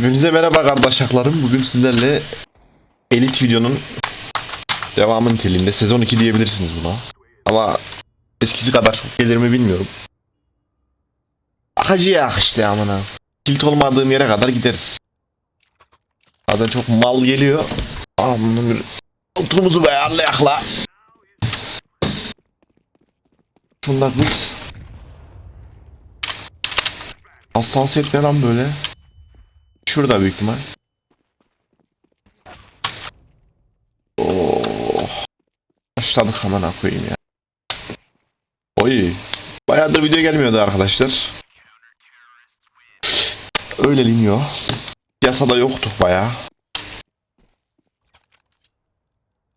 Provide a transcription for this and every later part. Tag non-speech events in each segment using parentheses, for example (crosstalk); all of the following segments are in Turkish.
Hepinize merhaba kardeşaklarım. Bugün sizlerle Elit videonun devamı niteliğinde sezon 2 diyebilirsiniz buna. Ama eskisi kadar çok gelir mi bilmiyorum. Akıcı ya işte amına. Kilit olmadığım yere kadar gideriz. Zaten çok mal geliyor. Amına bir oturumuzu be ayarlayak Şunlar kız. Hassasiyet ne lan böyle? Şurada büyük ihtimal. Oh. Başladık hemen koyayım ya. Oy. Bayağıdır video gelmiyordu arkadaşlar. Öyle liniyor. Yasada yoktuk bayağı.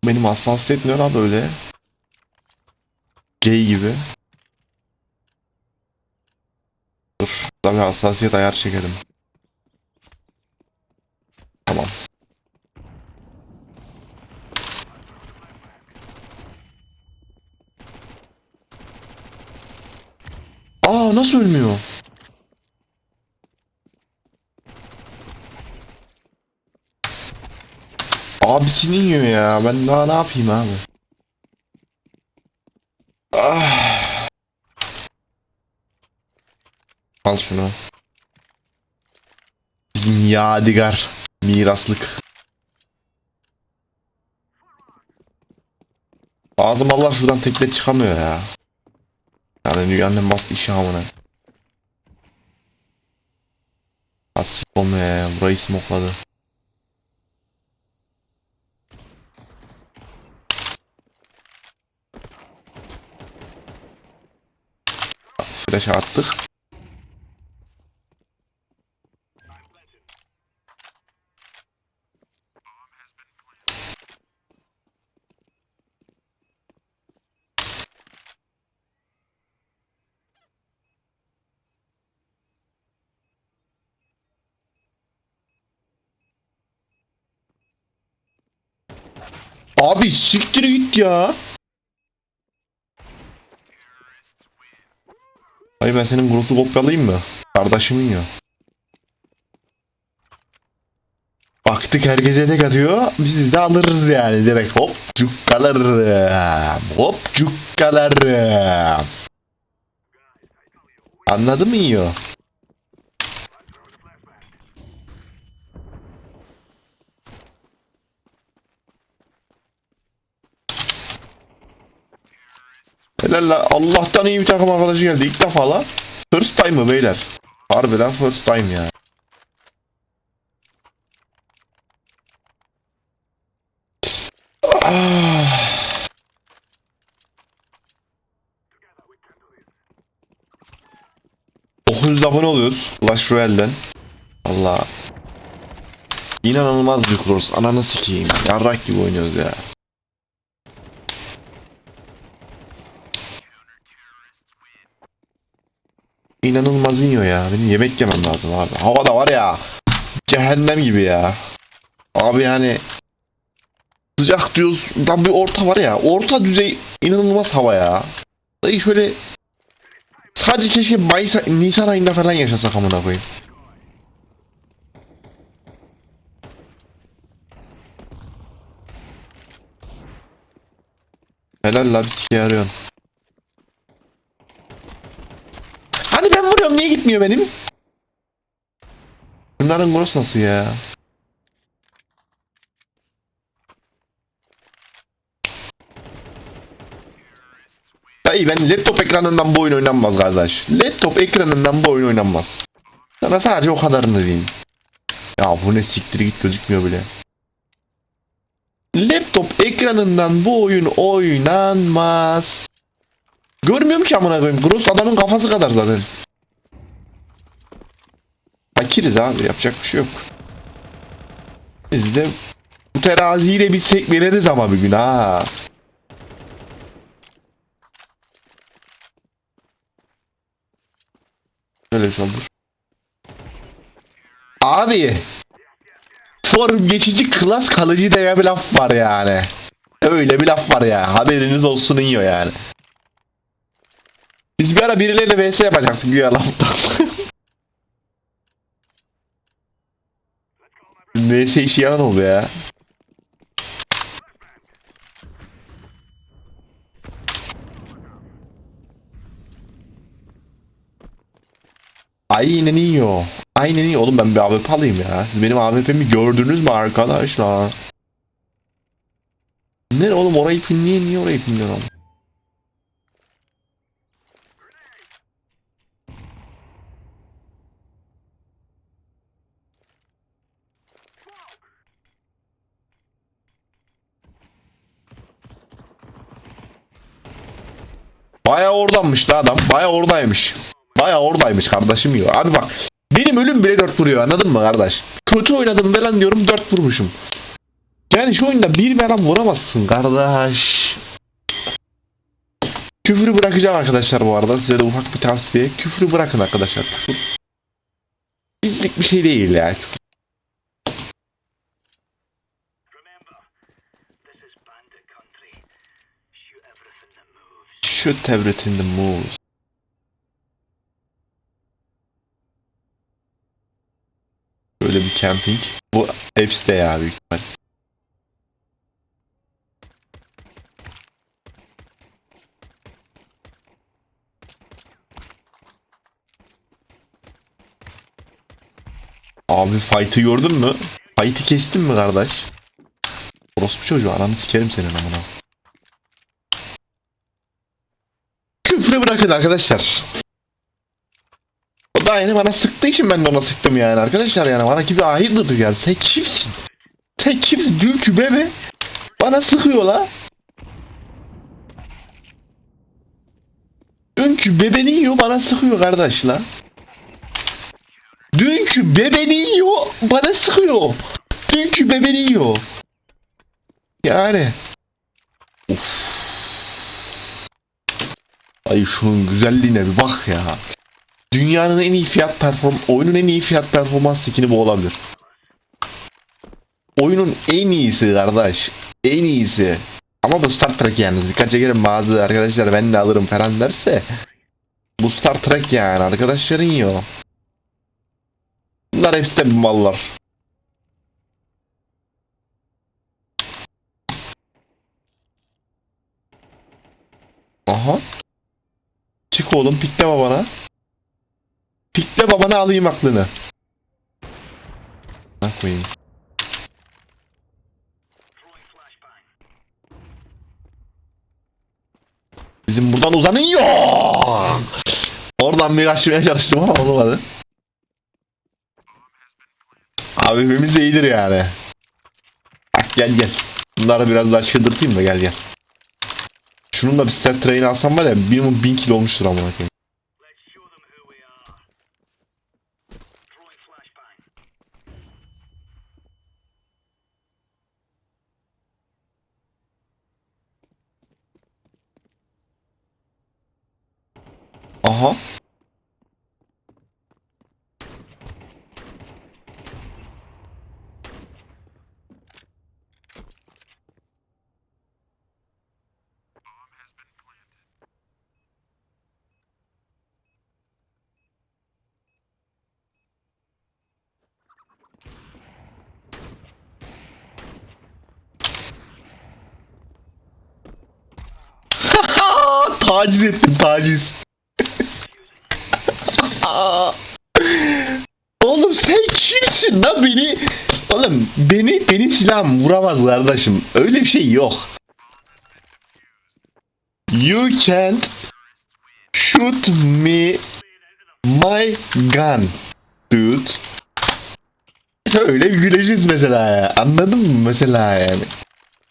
Benim hassasiyet ne lan böyle? Gay gibi. Dur. Tabii hassasiyet ayar çekelim. Nasıl ölmüyor? Abisini yiyor ya. Ben daha ne yapayım abi? Ah. Al şunu. Bizim yadigar. Miraslık. Ağzım Allah şuradan tekle çıkamıyor ya. Yani dünyanın bastı işi amına. Asik olmuyor ya. Burayı smokladı. Flash attık. Abi siktir git ya. Ay ben senin grosu kopyalayayım mı? Kardeşimin ya. Baktık herkese tek atıyor. Biz de alırız yani direkt hop cukkalarım. Hop cukkalarım. Anladın mı yiyor? Helal la Allah'tan iyi bir takım arkadaşı geldi ilk defa la. First time mı beyler? Harbiden first time ya. Ah. ...900 abone oluyoruz Clash Royale'den. Allah. İnanılmaz bir cross. Ananı sikeyim. Yarrak gibi oynuyoruz ya. İnanılmaz iniyor ya. Benim yemek yemem lazım abi. Havada var ya. Cehennem gibi ya. Abi yani sıcak diyoruz. Lan bir orta var ya. Orta düzey inanılmaz hava ya. Dayı şöyle sadece keşke Mayıs, Nisan ayında falan yaşasak amına koyayım. Helal la bir sike Hani ben vuruyorum niye gitmiyor benim? Bunların burası nasıl ya? Dayı ben laptop ekranından bu oyun oynanmaz kardeş. Laptop ekranından bu oyun oynanmaz. Sana sadece o kadarını diyeyim. Ya bu ne siktir git gözükmüyor bile. Laptop ekranından bu oyun oynanmaz. Görmüyorum ki amına koyayım. Gross adamın kafası kadar zaten. Fakiriz abi yapacak bir şey yok. Biz de bu teraziyi de bir sekmeleriz ama bir gün ha. Böyle bir şey olur. Abi. Form geçici klas kalıcı diye bir laf var yani. Öyle bir laf var ya. Haberiniz olsun yiyor yani. Biz bir ara birileriyle vs yapacaktık güya laftan. (laughs) VS işi yalan oldu ya. Aynen iyi Aynen iyi. Oğlum ben bir AWP alayım ya. Siz benim AWP'mi gördünüz mü arkadaşlar? Ne oğlum orayı pinliyor niye orayı pinliyor oğlum? Baya oradanmış da adam. Baya oradaymış. Baya oradaymış kardeşim ya. Abi bak. Benim ölüm bile 4 vuruyor anladın mı kardeş? Kötü oynadım falan diyorum 4 vurmuşum. Yani şu oyunda bir veren vuramazsın kardeş. Küfürü bırakacağım arkadaşlar bu arada. Size de ufak bir tavsiye. Küfürü bırakın arkadaşlar. Küfür. Bizlik bir şey değil ya. Küfür. Country. Shoot everything that moves. Böyle bir camping. Bu hepsi de ya büyük ihtimal. Abi fight'ı gördün mü? Fight'ı kestin mi kardeş? Orospu çocuğu ananı sikerim senin amına. Küfrü bırakın arkadaşlar. O da aynı bana sıktığı için ben de ona sıktım yani arkadaşlar yani bana gibi hayırdır yani sen kimsin? Sen kimsin? Dünkü bebe bana sıkıyor la. Dünkü bebeni yiyor bana sıkıyor kardeş la. Dünkü bebeni yiyor bana sıkıyor. Dünkü bebeni yiyor. Yani. Of. Ay şunun güzelliğine bir bak ya. Dünyanın en iyi fiyat perform oyunun en iyi fiyat performans skini bu olabilir. Oyunun en iyisi kardeş. En iyisi. Ama bu Star Trek yani. Dikkat çekerim bazı arkadaşlar ben de alırım falan derse. Bu Star Trek yani arkadaşların yiyor. Bunlar hepsi de mallar. Aha. Çık oğlum pikle babana. Pikle babana alayım aklını. Ne koyayım. Bizim buradan uzanıyor. Oradan bir kaçmaya çalıştım ama olmadı. Abimiz de iyidir yani. Gel gel. Bunları biraz daha çıldırtayım da gel gel. Şunun bir step train alsam var ya minimum 1000 kilo olmuştur koyayım. Taciz ettim taciz. Oğlum sen kimsin lan beni? Oğlum beni benim silahım vuramaz kardeşim. Öyle bir şey yok. You can't shoot me my gun dude. Öyle bir güleceğiz mesela ya. Anladın mı mesela yani?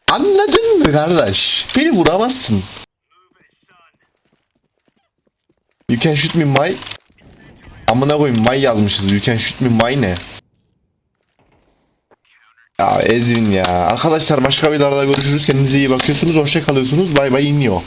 Anladın mı kardeş? Beni vuramazsın. You can shoot me my Amına koyayım my yazmışız. You can shoot me my ne? Ya Ezvin ya. Arkadaşlar başka videolarda görüşürüz. Kendinize iyi bakıyorsunuz. Hoşça kalıyorsunuz. Bay bay iniyor.